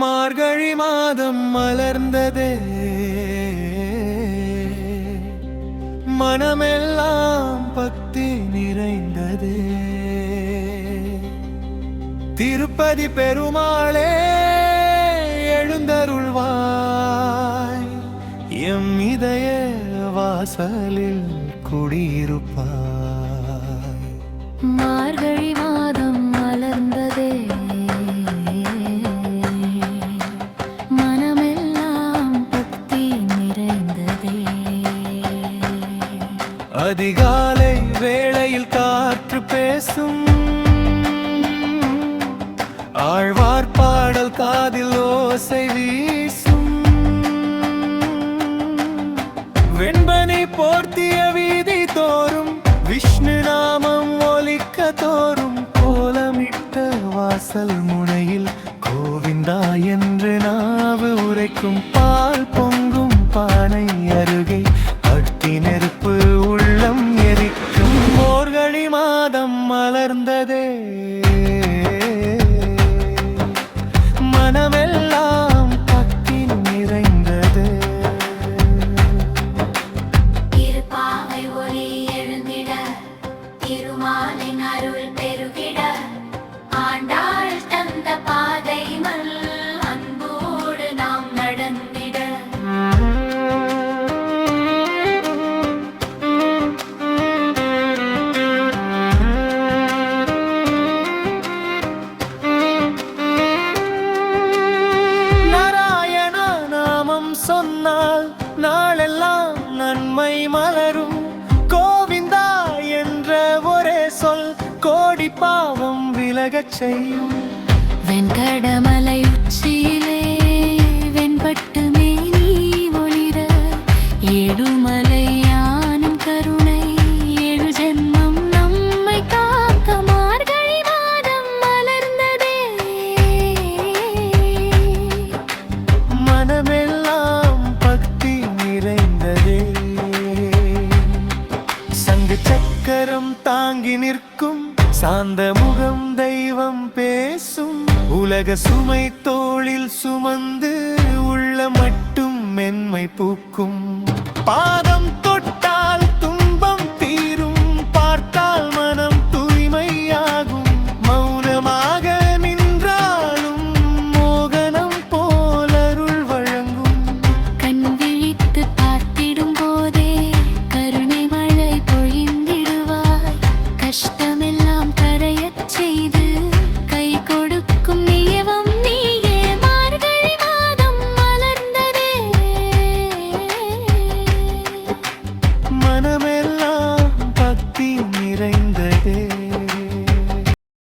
மார்கழி மாதம் மலர்ந்ததே. மனமெல்லாம் பக்தி நிறைந்ததே. திருப்பதி பெருமாளே எழுந்தருள்வாய். எம் இதய வாசலில் குடியிருப்பாய். மார்கழி அதிகாலை வேளையில் காற்று பேசும். ஆழ்வார் பாடல் காதில் ஓசை வீசும். வெண்பனி போர்த்திய வீதி தோறும் விஷ்ணு நாமம் ஒலிக்க தோறும் கோலமிட்ட வாசல் முனையில் கோவிந்தா என்று நாவு உரைக்கும் பால் பொங்கும் பானை அருகே திருமாலின் அருள் பெருகிட ஆண்டாள் தந்த பாதை மல் அன்போடு நாம் நடந்திட. நாராயண நாமம் சொன்னால் நாளெல்லாம் நன்மை மலரும். பாவம் விலகச் செய்யும். வெண்கடமலை தாங்கி நிற்கும். சாந்த முகம் தெய்வம் பேசும். உலக சுமை தோளில் சுமந்து உள்ள மட்டும் மென்மை பூக்கும். பாதம்